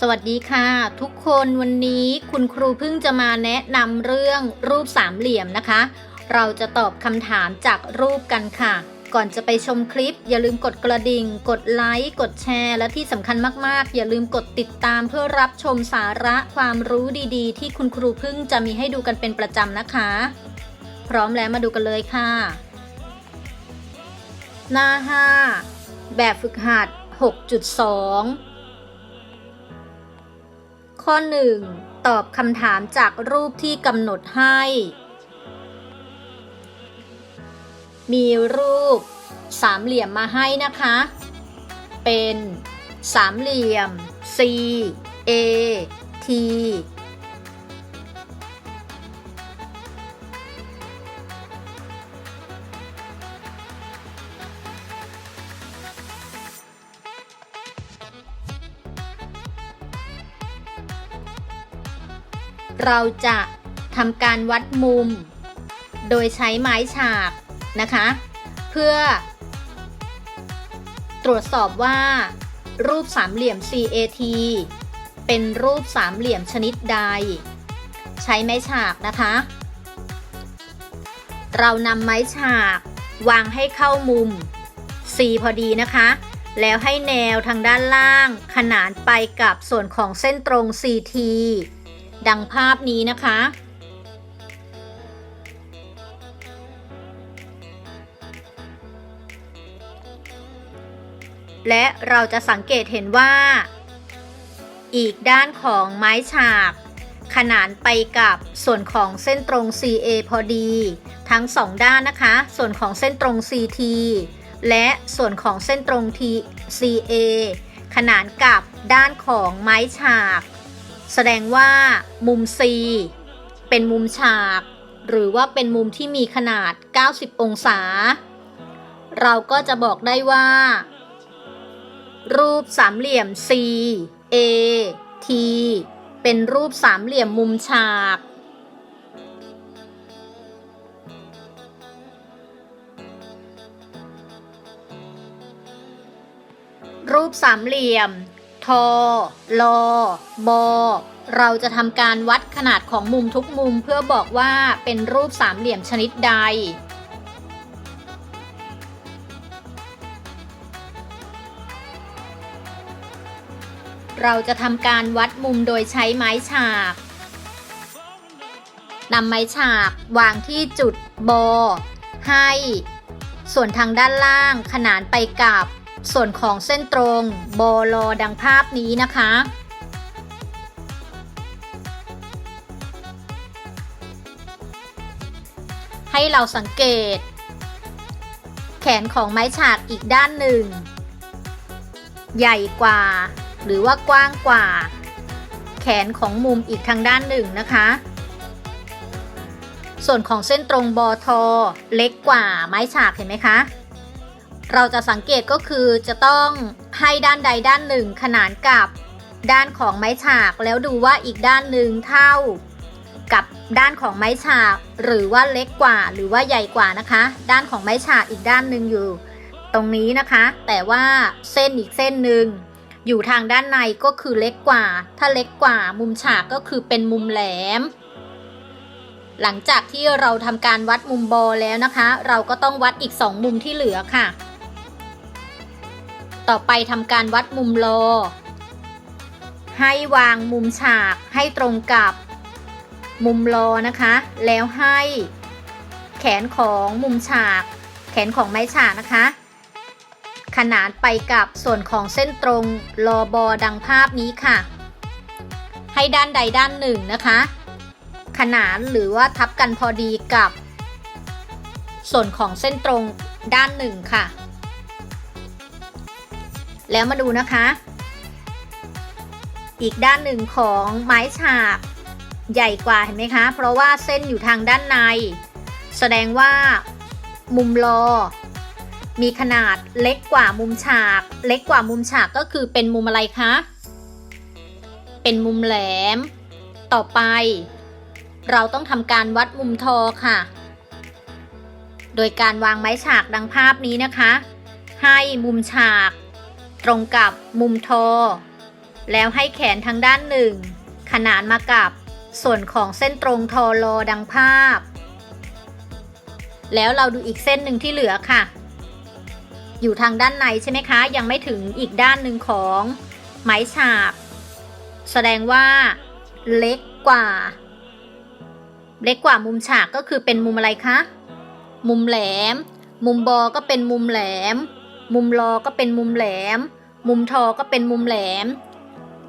สวัสดีค่ะ ทุกคนวันนี้คุณครูเพิ่งจะมาแนะนำเรื่องรูปสามเหลี่ยมนะคะ เราจะตอบคำถามจากรูปกันค่ะ ก่อนจะไปชมคลิป อย่าลืมกดกระดิ่ง กดไลค์กดแชร์ และที่สำคัญมากๆ อย่าลืมกดติดตามเพื่อรับชมสาระความรู้ดีๆ ที่คุณครูเพิ่งจะมีให้ดูกันเป็นประจำนะคะ พร้อมแล้วมาดูกันเลยค่ะ หน้า 5 แบบฝึกหัด 6.2 ข้อ 1 ตอบคำถามจากรูปที่กำหนดให้ มีรูปสามเหลี่ยมมาให้นะคะ เป็นสามเหลี่ยม C A T เราจะทำการวัดมุม โดยใช้ไม้ฉากนะคะ เพื่อ ตรวจสอบว่า รูปสามเหลี่ยม CAT เป็นรูปสามเหลี่ยมชนิดใด ใช้ไม้ฉากนะคะ เรานำไม้ฉากวางให้เข้ามุม C พอดีนะคะ แล้วให้แนวทางด้านล่างขนานไปกับส่วนของเส้นตรง CT ดังภาพนี้นะคะ และเราจะสังเกตเห็นว่า อีกด้านของไม้ฉาก ขนานไปกับส่วนของเส้นตรง CA พอดี ทั้งสองด้านนะคะ ส่วนของเส้นตรง CT และส่วนของเส้นตรง T CA ขนานกับด้านของไม้ฉาก แสดงว่ามุม C เป็นมุมฉาก หรือว่าเป็นมุมที่มีขนาด 90 องศา เราก็จะบอกได้ว่า รูปสามเหลี่ยม C A T เป็นรูปสามเหลี่ยมมุมฉาก รูปสามเหลี่ยม ทอลอบอเราจะทำการวัดขนาดของมุมทุกมุมเพื่อบอกว่าเป็นรูปสามเหลี่ยมชนิดใด เราจะทำการวัดมุมโดยใช้ไม้ฉากนำไม้ฉากวางที่จุดบอให้ ส่วนทางด้านล่างขนานไปกับ ส่วนของเส้นตรงบอลอดังภาพนี้นะคะ ให้เราสังเกต แขนของไม้ฉากอีกด้านหนึ่ง ใหญ่กว่า หรือว่ากว้างกว่า แขนของมุมอีกทางด้านหนึ่งนะคะส่วนของเส้นตรงบอทอเล็กกว่าไม้ฉากเห็นไหมคะ เราจะสังเกตก็คือจะต้องให้ด้านใดด้านหนึ่งขนานกับด้านของไม้ฉาก แล้วดูว่าอีกด้านหนึ่งเท่า กับด้านของไม้ฉาก หรือว่าเล็กกว่าหรือว่าใหญ่กว่านะคะ ด้านของไม้ฉากอีกด้านหนึ่งอยู่ ตรงนี้นะคะ แต่ว่าเส้นอีกเส้นหนึ่งอยู่ทางด้านในก็คือเล็กกว่า ถ้าเล็กกว่ามุมฉากก็คือเป็นมุมแหลม หลังจากที่เราทำการวัดมุมบอแล้วนะคะ เราก็ต้องวัดอีก 2 มุมที่เหลือค่ะ ต่อไปทำการวัดมุมโล ให้วางมุมฉากให้ตรงกับมุมโลนะคะ แล้วให้แขนของมุมฉาก แขนของไม้ฉากนะคะ ขนานไปกับส่วนของเส้นตรงลอบอดังภาพนี้ค่ะ ให้ด้านใดด้านหนึ่งนะคะ ขนานหรือว่าทับกันพอดีกับ ส่วนของเส้นตรงด้านหนึ่งค่ะ แล้วมาดูนะคะ อีกด้านหนึ่งของไม้ฉากใหญ่กว่าเห็นไหมคะ เพราะว่าเส้นอยู่ทางด้านใน แสดงว่ามุมลอมีขนาดเล็กกว่ามุมฉาก เล็กกว่ามุมฉากก็คือเป็นมุมอะไรคะ เป็นมุมแหลม ต่อไป เราต้องทำการวัดมุมทอค่ะ โดยการวางไม้ฉากดังภาพนี้นะคะ ให้มุมฉาก ตรงกับมุมทอ แล้วให้แขนทางด้านหนึ่ง ขนานมากับส่วนของเส้นตรงทอลอดังภาพ แล้วเราดูอีกเส้นหนึ่งที่เหลือค่ะ อยู่ทางด้านในใช่ไหมคะ ยังไม่ถึงอีกด้านหนึ่งของไม้ฉาบ แสดงว่าเล็กกว่า เล็กกว่ามุมฉากก็คือเป็นมุมอะไรคะ มุมแหลม มุมบอก็เป็นมุมแหลม มุมรอก็เป็นมุมแหลม มุมทอก็เป็นมุมแหลม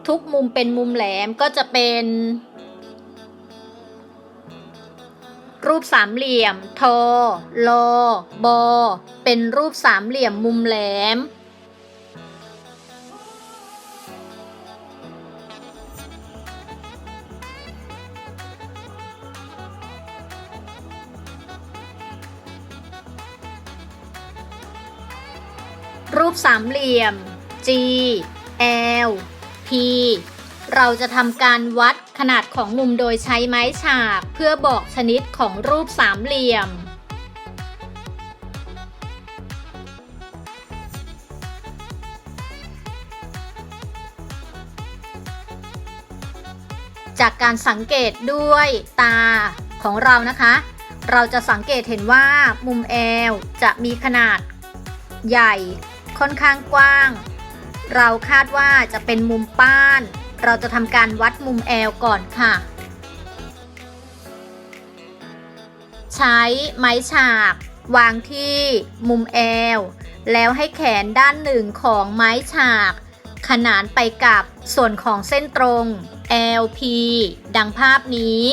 ทุกมุมเป็นมุมแหลมก็จะเป็น รูปสามเหลี่ยม ทอลอบอเป็นรูปสามเหลี่ยมมุมแหลม ปสามเหลี่ยม G L P เราจะทำการวัดขนาดของมุมโดยใช้ไม้ฉาบ เพื่อบอกชนิดของรูปสามเหลี่ยม จากการสังเกตด้วยตาของเรานะคะ เราจะสังเกตเห็นว่ามุมแอลจะมีขนาดใหญ่ ค่อนข้างกว้าง เราคาดว่าจะเป็นมุมป้าน เราจะทำการวัดมุมแอลก่อนค่ะ ใช้ไม้ฉาก วางที่มุมแอลแล้วให้แขนด้านหนึ่งของไม้ฉาก ขนานไปกับส่วนของเส้นตรง LP ดังภาพนี้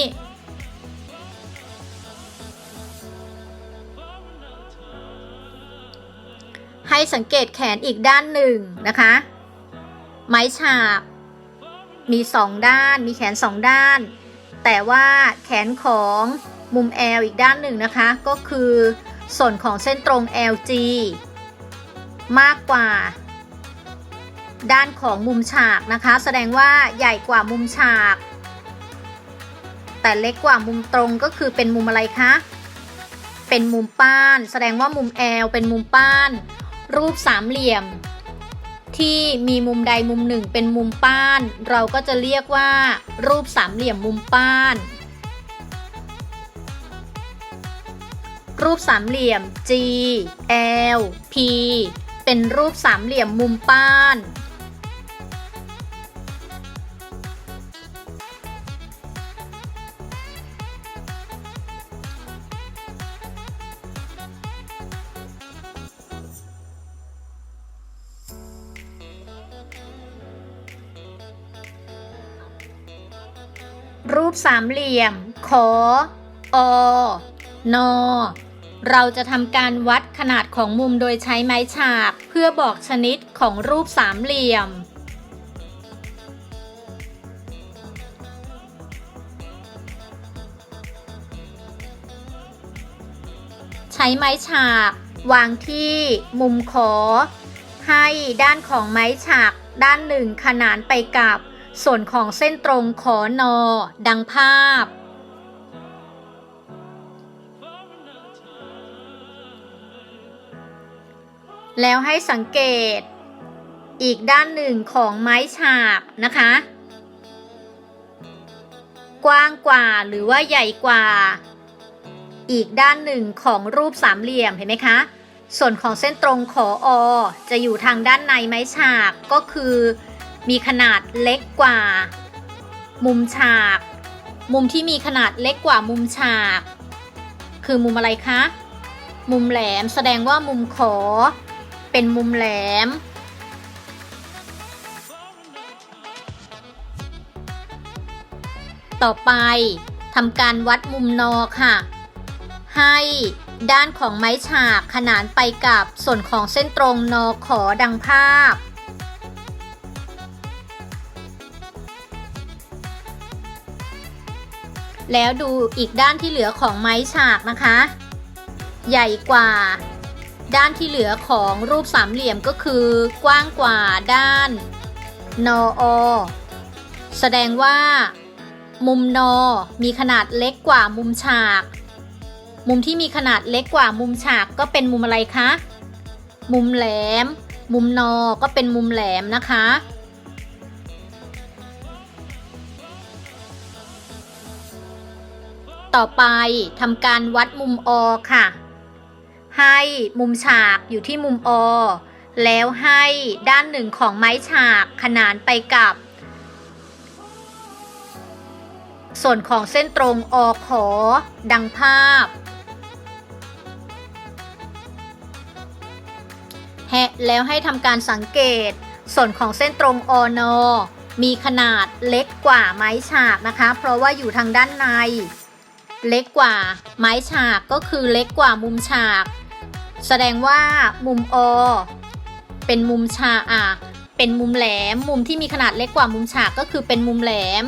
ให้สังเกตแขนอีกด้านหนึ่งนะคะ ไม้ฉาบ มีสองด้าน มีแขนสองด้าน แต่ว่าแขนของมุม L อีกด้านหนึ่งนะคะ ก็คือส่วนของเส้นตรง LG มากกว่า ด้านของมุมฉากนะคะ แสดงว่าใหญ่กว่ามุมฉาก แต่เล็กกว่ามุมตรงก็คือเป็นมุมอะไรคะ เป็นมุมป้าน แสดงว่ามุม L เป็นมุมป้าน รูปสามเหลี่ยม ที่มีมุมใดมุมหนึ่งเป็นมุมป้าน เราก็จะเรียกว่า รูปสามเหลี่ยมมุมป้าน รูปสามเหลี่ยม G L P เป็นรูปสามเหลี่ยมมุมป้าน ปสามเหลี่ยม ขอ อนอเราจะทำการวัดขนาดของมุมโดยใช้ไม้ฉาก เพื่อบอกชนิดของรูปสามเหลี่ยม ใช้ไม้ฉาก วางที่มุมขอ ให้ด้านของไม้ฉากด้านหนึ่งขนานไปกับ ส่วนของเส้นตรงขอนอ ดังภาพ แล้วให้สังเกต อีกด้านหนึ่งของไม้ฉากนะคะ กว้างกว่าหรือว่าใหญ่กว่า อีกด้านหนึ่งของรูปสามเหลี่ยมเห็นไหมคะส่วนของเส้นตรงขออ จะอยู่ทางด้านในไม้ฉากก็คือ มีขนาดเล็กกว่า มุมฉาก มุมที่มีขนาดเล็กกว่ามุมฉาก คือมุมอะไรคะ มุมแหลมแสดงว่ามุมขอ เป็นมุมแหลม ต่อไปทำการวัดมุมนอค่ะ ให้ด้านของไม้ฉากขนานไปกับส่วนของเส้นตรงนอขอดังภาพ แล้วดูอีกด้านที่เหลือของไม้ฉากนะคะ ใหญ่กว่า ด้านที่เหลือของรูปสามเหลี่ยมก็คือกว้างกว่าด้าน นออแสดงว่า มุมนอมีขนาดเล็กกว่ามุมฉาก มุมที่มีขนาดเล็กกว่ามุมฉากก็เป็นมุมอะไรคะ มุมแหลม มุมนอก็เป็นมุมแหลมนะคะ ต่อไปทำการวัดมุมอค่ะ ให้มุมฉากอยู่ที่มุมอ แล้วให้ด้านหนึ่งของไม้ฉากขนานไปกับ ส่วนของเส้นตรงอขอ ดังภาพ แฮะแล้วให้ทำการสังเกต ส่วนของเส้นตรงอนอมีขนาดเล็กกว่าไม้ฉากนะคะ เพราะว่าอยู่ทางด้านใน เล็กกว่าไม้ฉากก็คือเล็กกว่ามุมฉาก แสดงว่ามุมอเป็นมุมฉากอะเป็นมุมแหลม มุมที่มีขนาดเล็กกว่ามุมฉากก็คือเป็นมุมแหลม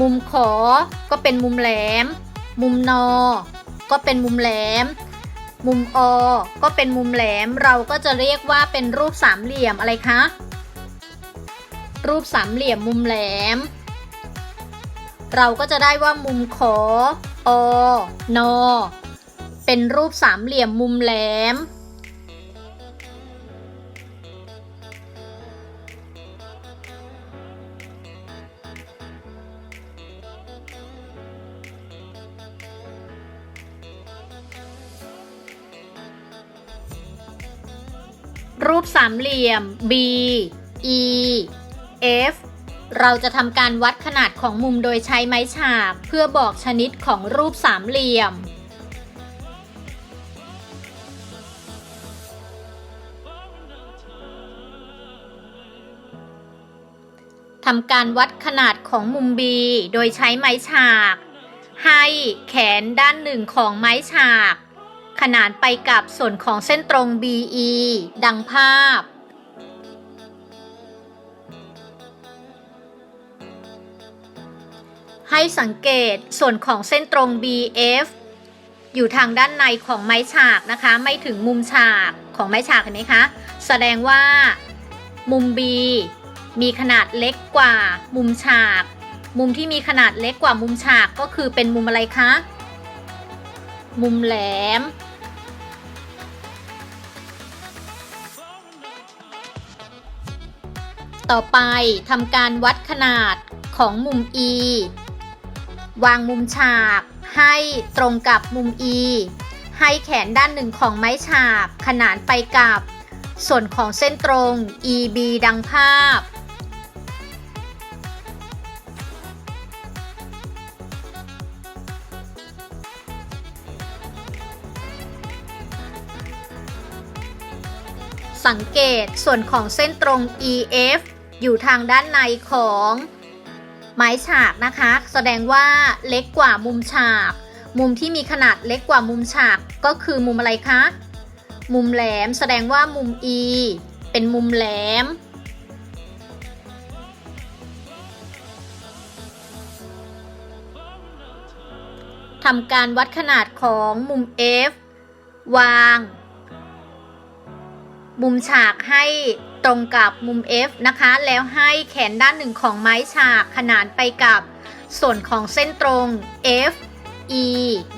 มุมขอก็เป็นมุมแหลม มุมนอ ก็เป็นมุมแหลม มุมอก็เป็นมุมแหลม เราก็จะเรียกว่าเป็นรูปสามเหลี่ยมอะไรคะ รูปสามเหลี่ยมมุมแหลม เราก็จะได้ว่ามุมขอ อนอ เป็นรูปสามเหลี่ยมมุมแหลม รูปสามเหลี่ยม B E F เราจะทำการวัดขนาดของมุมโดยใช้ไม้ฉากเพื่อบอกชนิดของรูปสามเหลี่ยม ทำการวัดขนาดของมุม B โดยใช้ไม้ฉากให้แขนด้านหนึ่งของไม้ฉากขนานไปกับส่วนของเส้นตรง BE ดังภาพ ให้สังเกตส่วนของเส้นตรง BF อยู่ทางด้านในของไม้ฉากนะคะ ไม่ถึงมุมฉากของไม้ฉากเห็นไหมคะ แสดงว่ามุม B มีขนาดเล็กกว่ามุมฉาก มุมที่มีขนาดเล็กกว่ามุมฉากก็คือเป็นมุมอะไรคะ มุมแหลม ต่อไปทำการวัดขนาดของมุม E วางมุมฉาก ให้ตรงกับมุม E ให้แขนด้านหนึ่งของไม้ฉาก ขนานไปกับ ส่วนของเส้นตรง EB ดังภาพ สังเกตส่วนของเส้นตรง EF อยู่ทางด้านในของ ไม้ฉากนะคะ แสดงว่าเล็กกว่ามุมฉาก มุมที่มีขนาดเล็กกว่ามุมฉากก็คือมุมอะไรคะ มุมแหลมแสดงว่ามุม E เป็นมุมแหลม ทำการวัดขนาดของมุม F วาง มุมฉากให้ ตรงกับมุม F นะคะ แล้วให้แขนด้านหนึ่งของไม้ฉากขนานไปกับส่วนของเส้นตรง F E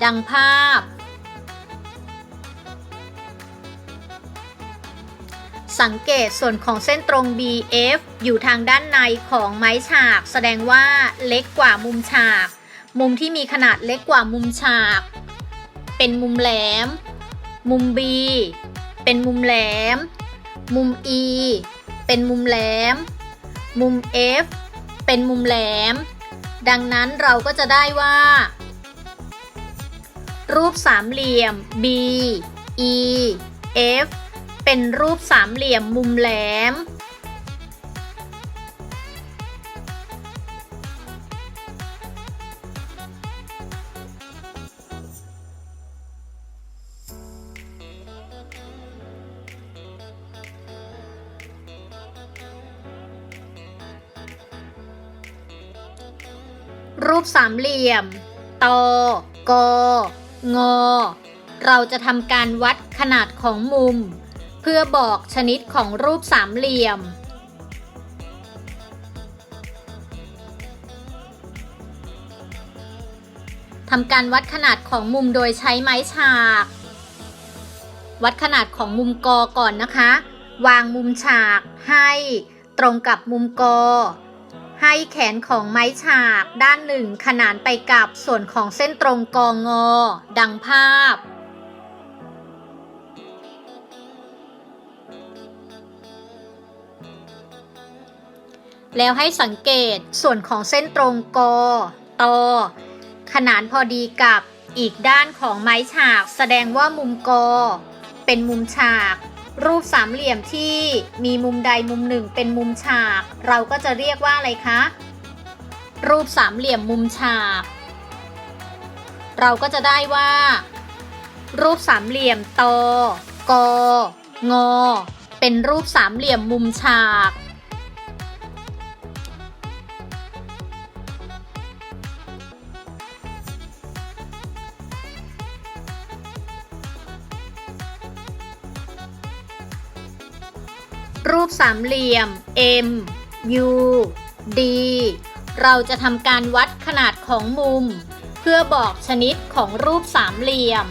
ดังภาพ สังเกตส่วนของเส้นตรง BF อยู่ทางด้านในของไม้ฉาก แสดงว่าเล็กกว่ามุมฉาก มุมที่มีขนาดเล็กกว่ามุมฉาก เป็นมุมแหลม มุม B เป็นมุมแหลม มุม E เป็นมุมแหลม มุม F เป็นมุมแหลม ดังนั้นเราก็จะได้ว่า รูปสามเหลี่ยม B E F เป็นรูปสามเหลี่ยมมุมแหลม รูปสามเหลี่ยมตกงอ เราจะทำการวัดขนาดของมุม เพื่อบอกชนิดของรูปสามเหลี่ยม ทำการวัดขนาดของมุมโดยใช้ไม้ฉาก วัดขนาดของมุมกอก่อนนะคะ วางมุมฉากให้ตรงกับมุมกอ ให้แขนของไม้ฉากด้านหนึ่งขนานไปกับส่วนของเส้นตรงกองงอ ดังภาพ แล้วให้สังเกตส่วนของเส้นตรงกอตอขนานพอดีกับอีกด้านของไม้ฉาก แสดงว่ามุมกอ เป็นมุมฉาก รูปสามเหลี่ยมที่มีมุมใดมุมหนึ่งเป็นมุมฉาก เราก็จะเรียกว่าอะไรคะ รูปสามเหลี่ยมมุมฉาก เราก็จะได้ว่า รูปสามเหลี่ยมตอกงอเป็นรูปสามเหลี่ยมมุมฉาก รูปสามเหลี่ยม M U D เราจะทำการวัดขนาดของมุม เพื่อบอกชนิดของรูปสามเหลี่ยม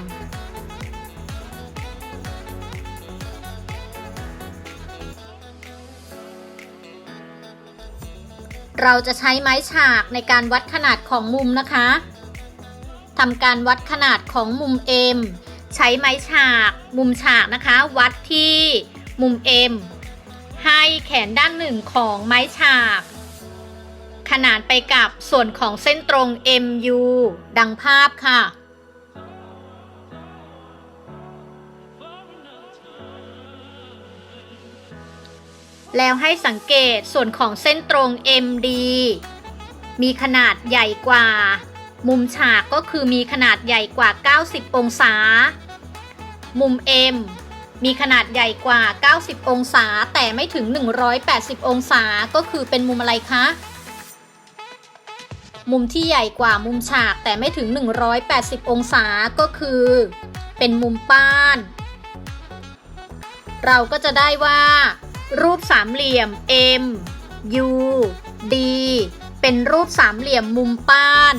เราจะใช้ไม้ฉากในการวัดขนาดของมุมนะคะทำการวัดขนาดของมุม M ใช้ไม้ฉาก มุมฉากนะคะ วัดที่มุม M ให้แขนด้านหนึ่งของไม้ฉาก ขนานไปกับส่วนของเส้นตรง MU ดังภาพค่ะ แล้วให้สังเกตส่วนของเส้นตรง MD มีขนาดใหญ่กว่า มุมฉากก็คือมีขนาดใหญ่กว่า 90 องศา มุม M มีขนาดใหญ่กว่า 90 องศา แต่ไม่ถึง 180 องศา ก็คือเป็นมุมอะไรคะ มุมที่ใหญ่กว่ามุมฉากแต่ไม่ถึง 180 องศา ก็คือ เป็นมุมป้าน เราก็จะได้ว่า รูปสามเหลี่ยม M U D เป็นรูปสามเหลี่ยมมุมป้าน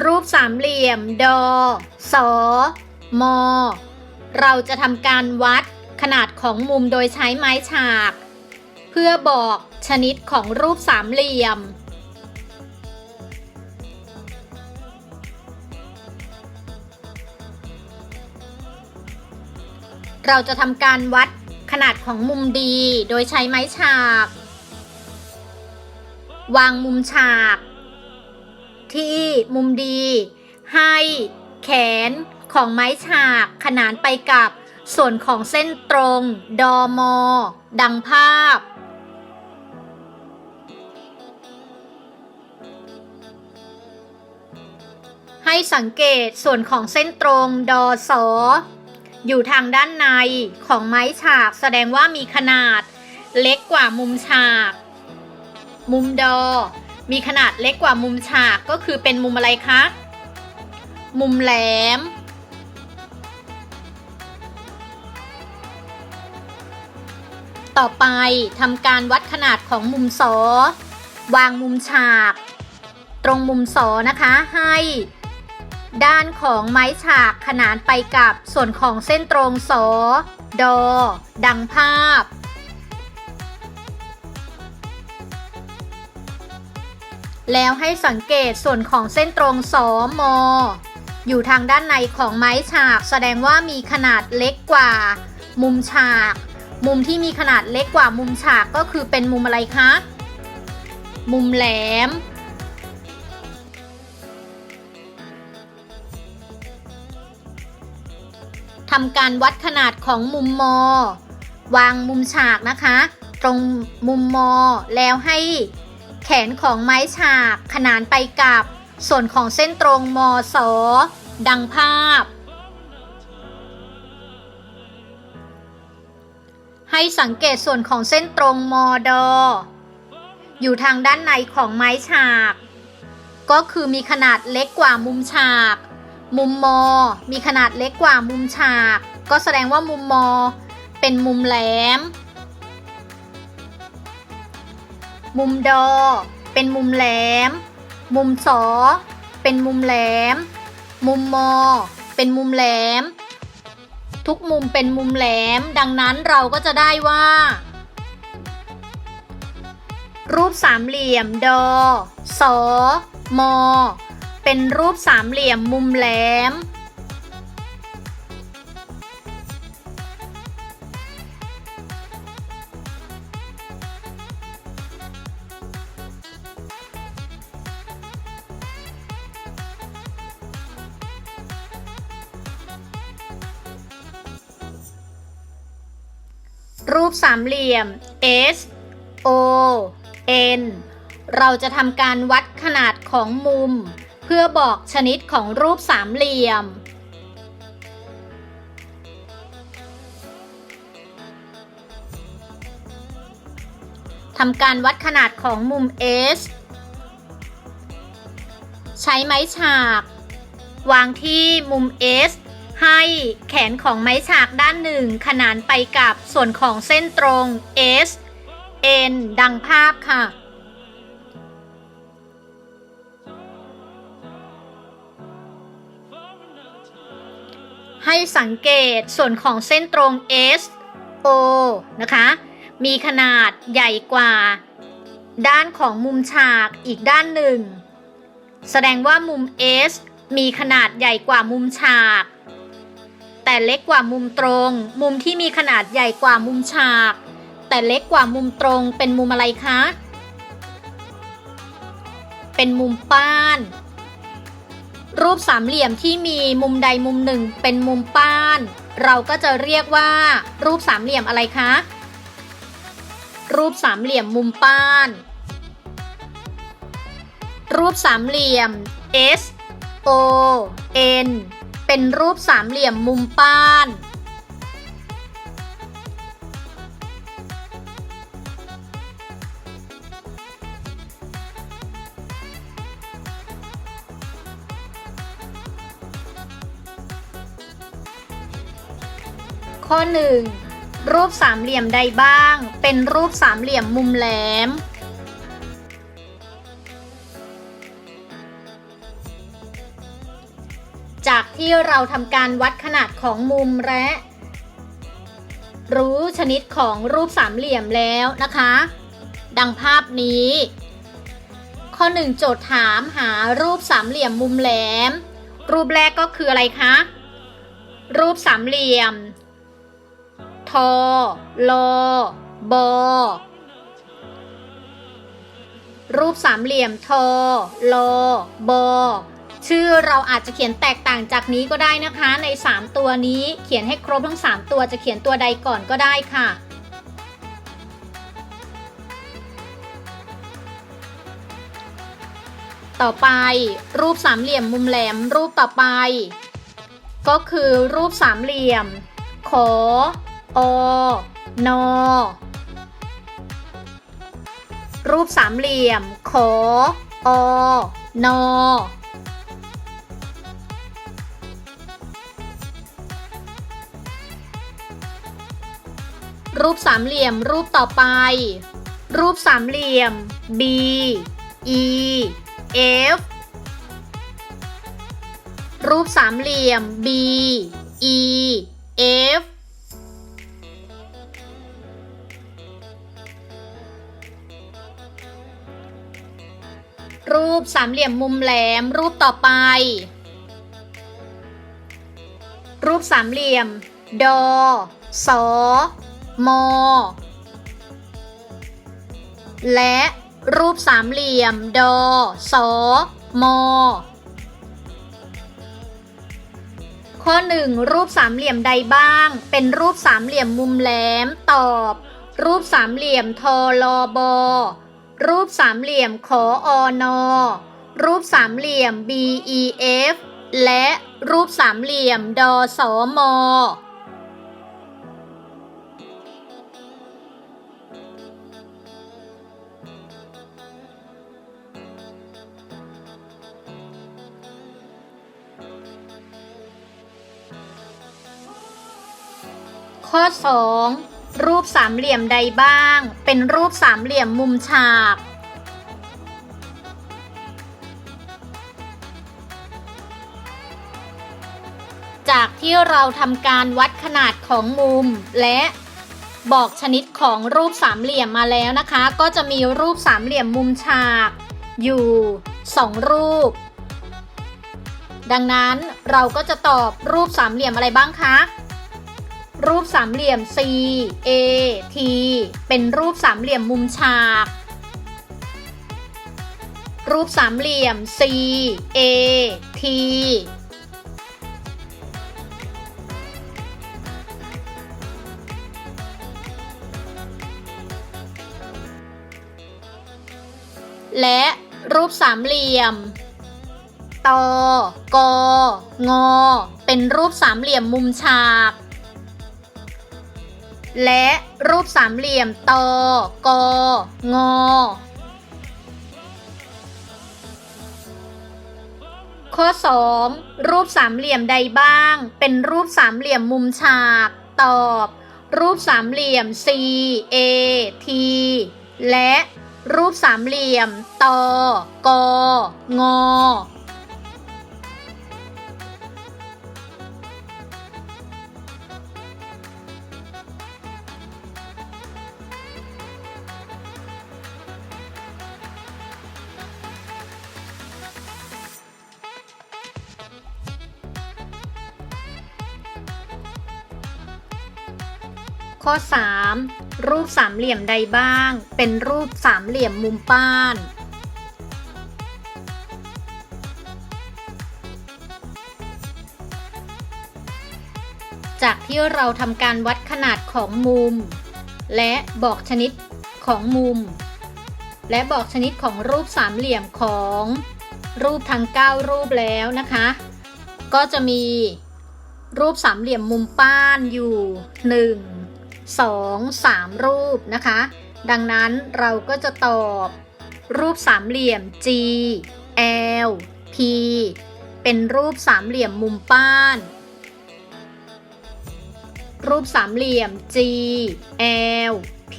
รูปสามเหลี่ยม ดอสอมอ เราจะทำการวัดขนาดของมุมโดยใช้ไม้ฉาก เพื่อบอกชนิดของรูปสามเหลี่ยม เราจะทำการวัดขนาดของมุมดีโดยใช้ไม้ฉาก วางมุมฉาก ที่มุมดี ให้แขนของไม้ฉากขนานไปกับส่วนของเส้นตรง ดอมอ ดังภาพ ให้สังเกตส่วนของเส้นตรง ดอสอ อยู่ทางด้านในของไม้ฉากแสดงว่ามีขนาดเล็กกว่ามุมฉาก มุมดอ มีขนาดเล็กกว่ามุมฉากก็คือเป็นมุมอะไรคะ มุมแหลม ต่อไปทำการวัดขนาดของมุมสอ วางมุมฉาก ตรงมุมสอนะคะให้ด้านของไม้ฉากขนานไปกับส่วนของเส้นตรงสอ ดอ ดังภาพ แล้วให้สังเกตส่วนของเส้นตรงสอมออยู่ทางด้านในของไม้ฉาก แสดงว่ามีขนาดเล็กกว่า มุมฉาก มุมที่มีขนาดเล็กกว่ามุมฉากก็คือเป็นมุมอะไรคะ มุมแหลม ทำการวัดขนาดของมุมมอ วางมุมฉากนะคะ ตรงมุมมอแล้วให้ นของไม้ฉากขนานไปกับ ส่วนของเส้นตรงมอสอดังภาพ ให้สังเกตส่วนของเส้นตรงมอดอ อยู่ทางด้านในของไม้ฉาก ก็คือมีขนาดเล็กกว่ามุมฉาก มุมมอ มีขนาดเล็กกว่ามุมฉาก ก็แสดงว่ามุมมอ เป็นมุมแหลม มุมดอ เป็นมุมแหลม มุมสอ เป็นมุมแหลม มุมมอ เป็นมุมแหลม ทุกมุมเป็นมุมแหลม ดังนั้นเราก็จะได้ว่า รูปสามเหลี่ยมดอ สอ มอ เป็นรูปสามเหลี่ยมมุมแหลมามเหลี่ยม S O N เราจะทำการวัดขนาดของมุม เพื่อบอกชนิดของรูปสามเหลี่ยม ทำการวัดขนาดของมุม S ใช้ไม้ฉาก วางที่มุม S ให้แขนของไม้ฉากด้านหนึ่งขนานไปกับส่วนของเส้นตรง S N ดังภาพค่ะ ให้สังเกตส่วนของเส้นตรง S O นะคะ มีขนาดใหญ่กว่า ด้านของมุมฉากอีกด้านหนึ่ง แสดงว่ามุม S มีขนาดใหญ่กว่ามุมฉาก แต่เล็กกว่ามุมตรง มุมที่มีขนาดใหญ่กว่ามุมฉาก แต่เล็กกว่ามุมตรงเป็นมุมอะไรคะ เป็นมุมป้าน รูปสามเหลี่ยมที่มีมุมใดมุมหนึ่งเป็นมุมป้าน เราก็จะเรียกว่า รูปสามเหลี่ยมอะไรคะ รูปสามเหลี่ยมมุมป้าน รูปสามเหลี่ยม S O N เป็นรูปสามเหลี่ยมมุมป้าน ข้อ 1. รูปสามเหลี่ยมใดบ้าง เป็นรูปสามเหลี่ยมมุมแหลม ที่เราทำการวัดขนาดของมุมและ รู้ชนิดของรูปสามเหลี่ยมแล้วนะคะ ดังภาพนี้ ข้อ 1 โจทย์ถามหารูปสามเหลี่ยมมุมแหลม รูปแรกก็คืออะไรคะ รูปสามเหลี่ยม ทอลอบอรูปสามเหลี่ยมทอลอบอ ชื่อเราอาจจะเขียนแตกต่างจากนี้ก็ได้นะคะ ใน 3 ตัวนี้เขียนให้ครบทั้ง 3 ตัวจะเขียนตัวใดก่อนก็ได้ค่ะ ต่อไปรูปสามเหลี่ยมมุมแหลมรูปต่อไป ก็คือรูปสามเหลี่ยม ขออ นอ รูปสามเหลี่ยม ขออ นอ รูปสามเหลี่ยมรูปต่อไป รูปสามเหลี่ยม B E F รูปสามเหลี่ยม B E F รูปสามเหลี่ยมมุมแหลม รูปต่อไป รูปสามเหลี่ยม ดอสอ มอ และรูปสามเหลี่ยม ดอสอมอ ข้อ 1 รูปสามเหลี่ยมใดบ้าง เป็นรูปสามเหลี่ยมมุมแหลม ตอบ รูปสามเหลี่ยมทอลอบอ รูปสามเหลี่ยมขออนอ รูปสามเหลี่ยม B E F และรูปสามเหลี่ยม ดอสอมอ ข้อ 2 รูปสามเหลี่ยมใดบ้าง เป็นรูปสามเหลี่ยมมุมฉาก จากที่เราทำการวัดขนาดของมุม และบอกชนิดของรูปสามเหลี่ยมมาแล้วนะคะ ก็จะมีรูปสามเหลี่ยมมุมฉาก อยู่ 2 รูป ดังนั้นเราก็จะตอบรูปสามเหลี่ยมอะไรบ้างคะ รูปสามเหลี่ยม C A T เป็นรูปสามเหลี่ยมมุมฉาก รูปสามเหลี่ยม C A T และรูปสามเหลี่ยม ต กงอเป็นรูปสามเหลี่ยมมุมฉาก และรูปสามเหลี่ยมตกงอข้อ 2 รูปสามเหลี่ยมใดบ้าง เป็นรูปสามเหลี่ยมมุมฉาก ตอบ รูปสามเหลี่ยม C A T และรูปสามเหลี่ยมตกง ข้อ 3 รูปสามเหลี่ยมใดบ้าง เป็นรูปสามเหลี่ยมมุมป้าน จากที่เราทำการวัดขนาดของมุม และบอกชนิดของมุม และบอกชนิดของรูปสามเหลี่ยมของรูปทั้ง 9 รูปแล้วนะคะ ก็จะมีรูปสามเหลี่ยมมุมป้านอยู่ 1 2 3 รูปนะคะ ดังนั้นเราก็จะตอบ รูปสามเหลี่ยม G L P เป็นรูปสามเหลี่ยมมุมป้าน รูปสามเหลี่ยม G L P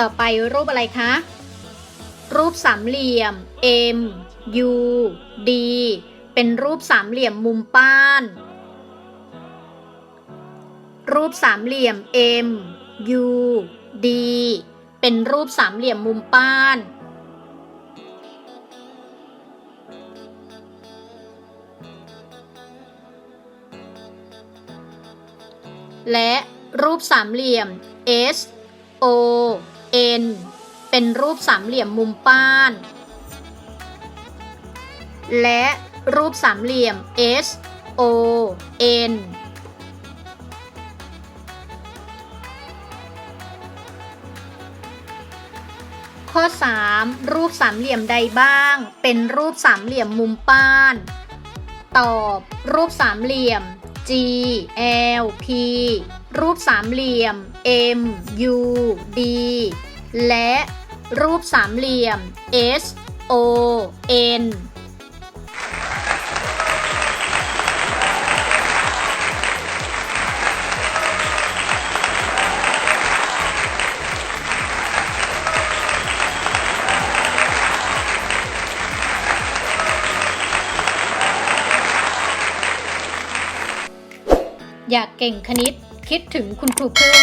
ต่อไปรูปอะไรคะ รูปสามเหลี่ยม M U D เป็นรูปสามเหลี่ยมมุมป้าน รูปสามเหลี่ยม M U D เป็นรูปสามเหลี่ยมมุมป้าน และรูปสามเหลี่ยม S O N เป็นรูปสามเหลี่ยมมุมป้าน และรูปสามเหลี่ยม S O N ข้อ 3 รูปสามเหลี่ยมใดบ้าง เป็นรูปสามเหลี่ยมมุมป้าน ตอบ รูปสามเหลี่ยม G L P รูปสามเหลี่ยม M U D และรูปสามเหลี่ยม S O N อยากเก่งคณิตคิดถึงคุณครูพึ่ง